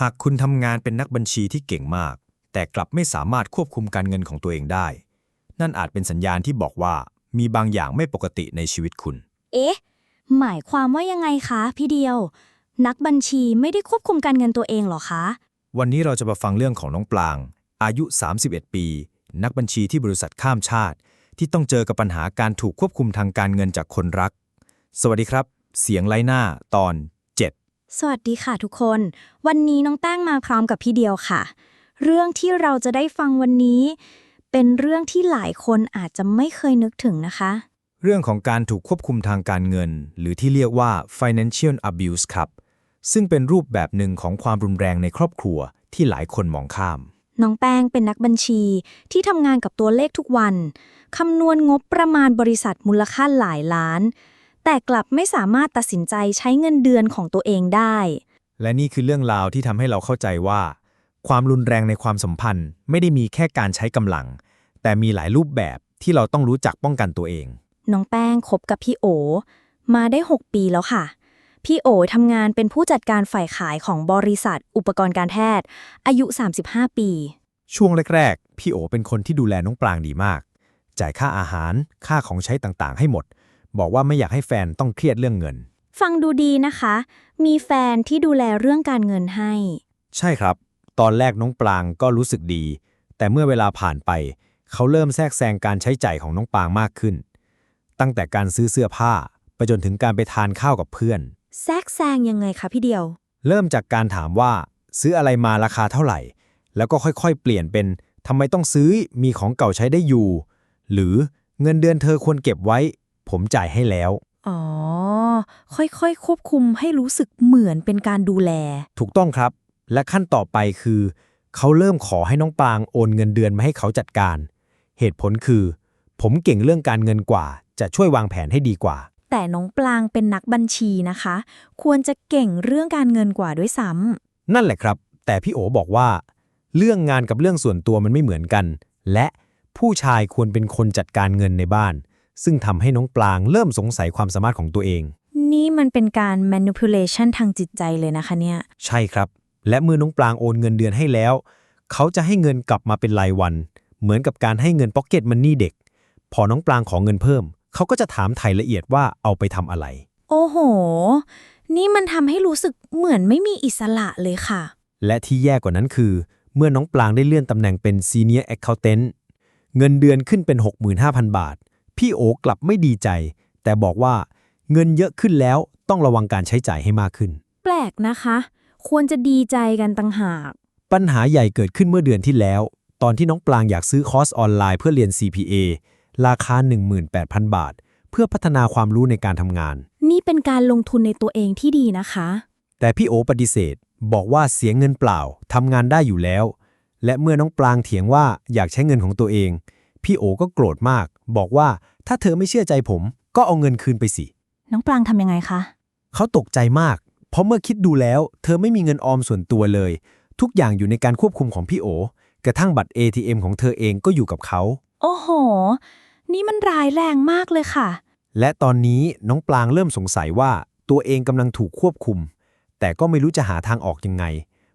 หากคุณทำงานเป็นนักบัญชีที่เก่งมาก แต่กลับไม่สามารถควบคุมการเงินของตัวเองได้ นั่นอาจเป็นสัญญาณที่บอกว่ามีบางอย่างไม่ปกติในชีวิตคุณ เอ๊ะ หมายความว่ายังไงคะพี่เดียว นักบัญชีไม่ได้ควบคุมการเงินตัวเองเหรอคะ วันนี้เราจะมาฟังเรื่องของน้องปลาง อายุ 31 ปี นักบัญชีที่บริษัทข้ามชาติ ที่ต้องเจอกับปัญหาการถูกควบคุมทางการเงินจากคนรัก สวัสดีครับ เสียงไร้หน้า ตอน7 สวัสดีค่ะทุกคน วันนี้น้องแต้งมาพร้อมกับพี่เดียวค่ะ เรื่องที่เราจะได้ฟังวันนี้ เป็นเรื่องที่หลายคนอาจจะไม่เคยนึกถึงนะคะ เรื่องของการถูกควบคุมทางการเงิน หรือที่เรียกว่า financial abuse ครับ ซึ่งเป็นรูปแบบหนึ่งของความรุนแรงในครอบครัวที่หลายคนมองข้าม น้องแป้งเป็นนักบัญชีที่ทำงานกับตัวเลขทุกวัน คำนวณงบประมาณบริษัทมูลค่าหลายล้าน แต่กลับไม่สามารถตัดสินใจใช้เงินเดือนของตัวเองได้ และนี่คือเรื่องราวที่ทำให้เราเข้าใจว่า ความรุนแรงในความสัมพันธ์ ไม่ได้มีแค่การใช้กำลัง แต่มีหลายรูปแบบที่เราต้องรู้จักป้องกันตัวเอง น้องแป้งคบกับพี่โอ มาได้ 6 ปีแล้วค่ะ พี่โอทำงานเป็นผู้จัดการฝ่ายขายของบริษัท อุปกรณ์การแพทย์ อายุ 35 ปี ช่วงแรก ๆ พี่โอเป็นคนที่ดูแลน้องปรางดีมาก จ่ายค่าอาหาร ค่าของใช้ต่างๆ ให้หมด บอกว่าไม่อยากให้แฟนต้องเครียดเรื่องเงิน ฟังดูดีนะคะ มีแฟนที่ดูแลเรื่องการเงินให้ ใช่ครับ ตอนแรกน้องปรางก็รู้สึกดี แต่เมื่อเวลาผ่านไป เขาเริ่มแทรกแซงการใช้จ่ายของน้องปรางมากขึ้น ตั้งแต่การซื้อเสื้อผ้า ไปจนถึงการไปทานข้าวกับเพื่อน แทรกแซงยังไงคะพี่เดียว เริ่มจากการถามว่าซื้ออะไรมาราคาเท่าไหร่ แล้วก็ค่อยๆ เปลี่ยนเป็นทำไมต้องซื้อมีของเก่าใช้ได้อยู่ หรือเงินเดือนเธอควรเก็บไว้ ผมจ่ายให้แล้ว อ๋อ ค่อยๆควบคุมให้รู้สึกเหมือนเป็นการดูแล ถูกต้องครับ และขั้นต่อไปคือ เขาเริ่มขอให้น้องปางโอนเงินเดือนมาให้เขาจัดการ เหตุผลคือ ผมเก่งเรื่องการเงินกว่า จะช่วยวางแผนให้ดีกว่า แต่น้องปลางเป็นนักบัญชีนะคะ ควรจะเก่งเรื่องการเงินกว่าด้วยซ้นั่นแหละครับ แต่พี่โอบอกว่า เรื่องงานกับเรื่องส่วนตัวมันไม่เหมือนกัน และผู้ชายควรเป็นคนจัดการเงินในบ้าน ซึ่งทำให้น้องปลางเริ่มสงสัยความสามารถของตัวเองำนี่มันเป็นการ manipulation ทางจิตใจเลยนะคะเนี่ย ใช่ครับ และเมื่อน้องปลางโอนเงินเดือนให้แล้ว เขาจะให้เงินกลับมาเป็นรายวัน เหมือนกับการให้เงินพ็อกเก็ตมันนี่เด็ก พอน้องปลางขอเงินเพิ่ม เขาก็จะถามไถ่ละเอียดว่าเอาไปทำอะไร โอ้โห นี่มันทำให้รู้สึกเหมือนไม่มีอิสระเลยค่ะ และที่แย่กว่านั้นคือ เมื่อน้องปลางได้เลื่อนตำแหน่งเป็น Senior Accountant เงินเดือนขึ้นเป็น 65,000 บาท พี่โอกลับไม่ดีใจ แต่บอกว่าเงินเยอะขึ้นแล้วต้องระวังการใช้จ่ายให้มากขึ้น แปลกนะคะ ควรจะดีใจกันต่างหาก ปัญหาใหญ่เกิดขึ้นเมื่อเดือนที่แล้ว ตอนที่น้องปลางอยากซื้อคอร์สออนไลน์เพื่อเรียน CPA ราคา 18,000 บาท เพื่อพัฒนาความรู้ในการทำงาน นี่เป็นการลงทุนในตัวเองที่ดีนะคะ แต่พี่โอปฏิเสธ บอกว่าเสียเงินเปล่าทำงานได้อยู่แล้ว และเมื่อน้องปลางเถียงว่าอยากใช้เงินของตัวเอง พี่โอก็โกรธมาก บอกว่า ถ้าเธอไม่เชื่อใจผม ก็เอาเงินคืนไปสิ น้องปลางทำยังไงคะ เขาตกใจมาก เพราะเมื่อคิดดูแล้ว เธอไม่มีเงินออมส่วนตัวเลย ทุกอย่างอยู่ในการควบคุมของพี่โอ กระทั่งบัตร ATM ของเธอเองก็อยู่กับเขา โอ้โห นี่มันร้ายแรงมากเลยค่ะ และตอนนี้น้องปลางเริ่มสงสัยว่า ตัวเองกำลังถูกควบคุม แต่ก็ไม่รู้จะหาทางออกยังไง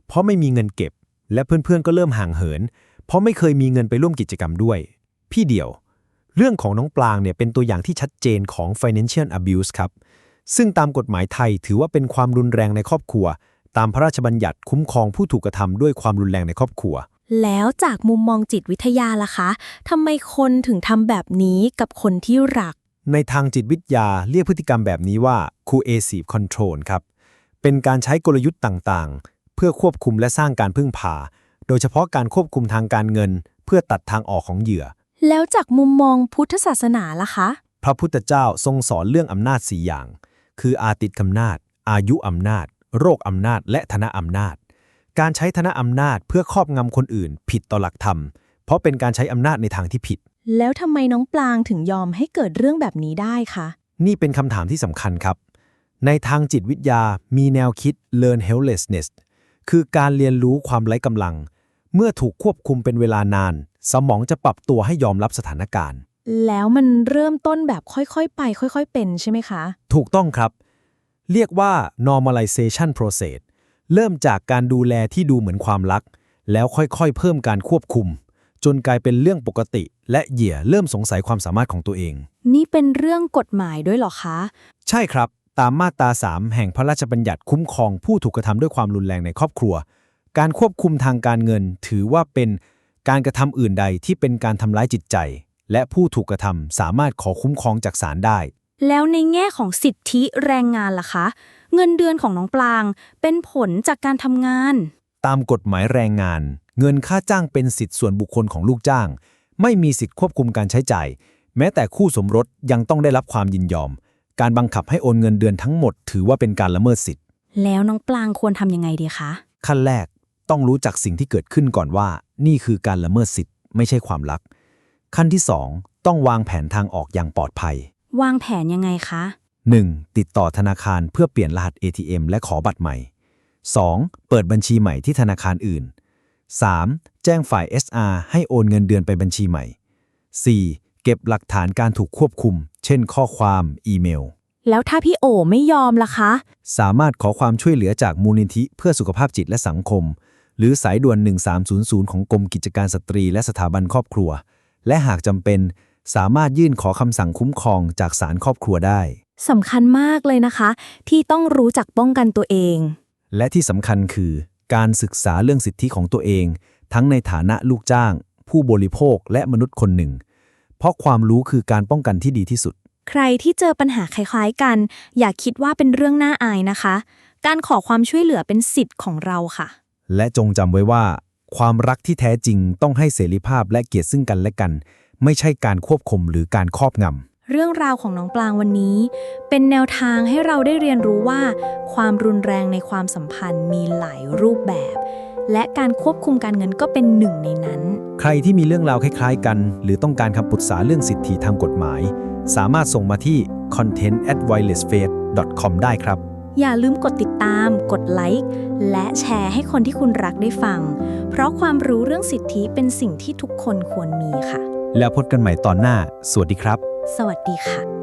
เพราะไม่มีเงินเก็บ และเพื่อนๆก็เริ่มห่างเหิน เพราะไม่เคยมีเงินไปร่วมกิจกรรมด้วย พี่เดี่ยว เรื่องของน้องปลางเนี่ยเป็นตัวอย่างที่ชัดเจนของ financial abuse ครับ ซึ่งตามกฎหมายไทยถือว่าเป็นความรุนแรงในครอบครัว ตามพระราชบัญญัติคุ้มครองผู้ถูกกระทำด้วยความรุนแรงในครอบครัว แล้วจากมุมมองจิตวิทยาล่ะคะทำไมคนถึงทำแบบนี้กับคนที่รัก ในทางจิตวิทยาเรียกพฤติกรรมแบบนี้ว่า coercive control ครับ เป็นการใช้กลยุทธ์ต่างๆ เพื่อควบคุมและสร้างการพึ่งพา โดยเฉพาะการควบคุมทางการเงิน เพื่อตัดทางออกของเหยื่อ แล้วจากมุมมองพุทธศาสนาล่ะคะ พระพุทธเจ้าทรงสอนเรื่องอำนาจสี่อย่าง คืออาติดอำนาจ อายุอำนาจ โรคอำนาจ และธนอำนาจ การใช้ธนอำนาจเพื่อครอบงำคนอื่น ผิดต่อหลักธรรม เพราะเป็นการใช้อำนาจในทางที่ผิด แล้วทำไมน้องปลางถึงยอมให้เกิดเรื่องแบบนี้ได้คะ นี่เป็นคำถามที่สำคัญครับ ในทางจิตวิทยามีแนวคิด learn helplessness คือการเรียนรู้ความไร้กำลัง เมื่อถูกควบคุมเป็นเวลานาน สมองจะปรับตัวให้ยอมรับสถานการณ์ แล้วมันเริ่มต้นแบบค่อยๆ ไป ค่อยๆ เป็นใช่ไหมคะ ถูกต้องครับ เรียกว่า normalization process เริ่มจากการดูแลที่ดูเหมือนความรัก แล้วค่อยๆ เพิ่มการควบคุม จนกลายเป็นเรื่องปกติ และเหยื่อเริ่มสงสัยความสามารถของตัวเอง นี่เป็นเรื่องกฎหมายด้วยเหรอคะ ใช่ครับ ตามมาตรา 3 แห่งพระราชบัญญัติคุ้มครองผู้ถูกกระทำด้วยความรุนแรงในครอบครัว การควบคุมทางการเงินถือว่าเป็น การกระทำอื่นใดที่เป็นการทำร้ายจิตใจ และผู้ถูกกระทำสามารถขอคุ้มครองจากศาลได้ แล้วในแง่ของสิทธิแรงงานล่ะคะ เงินเดือนของน้องปลาง เป็นผลจากการทำงาน ตามกฎหมายแรงงาน เงินค่าจ้างเป็นสิทธิส่วนบุคคลของลูกจ้าง ไม่มีสิทธิควบคุมการใช้จ่าย แม้แต่คู่สมรสยังต้องได้รับความยินยอม การบังคับให้โอนเงินเดือนทั้งหมด ถือว่าเป็นการละเมิดสิทธิแล้วน้องปลางควรทำยังไงดีคะขั้นแรกต้องรู้จักสิ่งที่เกิดขึ้นก่อนว่า นี่คือการละเมิดสิทธิ์ไม่ใช่ความรัก ขั้นที่ 2 ต้องวางแผนทางออกอย่างปลอดภัย วางแผนยังไงคะ 1. ติดต่อธนาคารเพื่อเปลี่ยนรหัส ATM และขอบัตรใหม่ 2. เปิดบัญชีใหม่ที่ธนาคารอื่น 3. แจ้งฝ่าย SR ให้โอนเงินเดือนไปบัญชีใหม่ 4. เก็บหลักฐานการถูกควบคุม เช่นข้อความ อีเมล แล้วถ้าพี่โอไม่ยอมล่ะคะ สามารถขอความช่วยเหลือจากมูลนิธิเพื่อสุขภาพจิตและสังคม หรือสายด่วน 1300 ของกรมกิจการสตรีและสถาบันครอบครัว และหากจำเป็นสามารถยื่นขอคำสั่งคุ้มครองจากศาลครอบครัวได้สำคัญมากเลยนะคะ ที่ต้องรู้จักป้องกันตัวเอง และที่สำคัญคือ การศึกษาเรื่องสิทธิของตัวเอง ทั้งในฐานะลูกจ้าง ผู้บริโภคและมนุษย์คนหนึ่ง เพราะความรู้คือการป้องกันที่ดีที่สุด ใครที่เจอปัญหาคล้ายๆกัน อย่าคิดว่าเป็นเรื่องน่าอายนะคะ การขอความช่วยเหลือเป็นสิทธิ์ของเราค่ะ และจงจำไว้ว่า ความรักที่แท้จริงต้องให้เสรีภาพและเกียรติซึ่งกันและกัน ไม่ใช่การควบคุมหรือการครอบงำเรื่องราวของน้องปลางวันนี้ เป็นแนวทางให้เราได้เรียนรู้ว่า ความรุนแรงในความสัมพันธ์มีหลายรูปแบบ และการควบคุมการเงินก็เป็นหนึ่งในนั้น ใครที่มีเรื่องราวคล้ายๆกัน หรือต้องการคำปรึกษาเรื่องสิทธิทางกฎหมาย สามารถส่งมาที่ content at wirelessfaith.com ได้ครับ อย่าลืมกดติดตาม กดไลค์ และแชร์ให้คนที่คุณรักได้ฟัง เพราะความรู้เรื่องสิทธิเป็นสิ่งที่ทุกคนควรมีค่ะ แล้วพบกันใหม่ตอนหน้า สวัสดีครับ สวัสดีค่ะ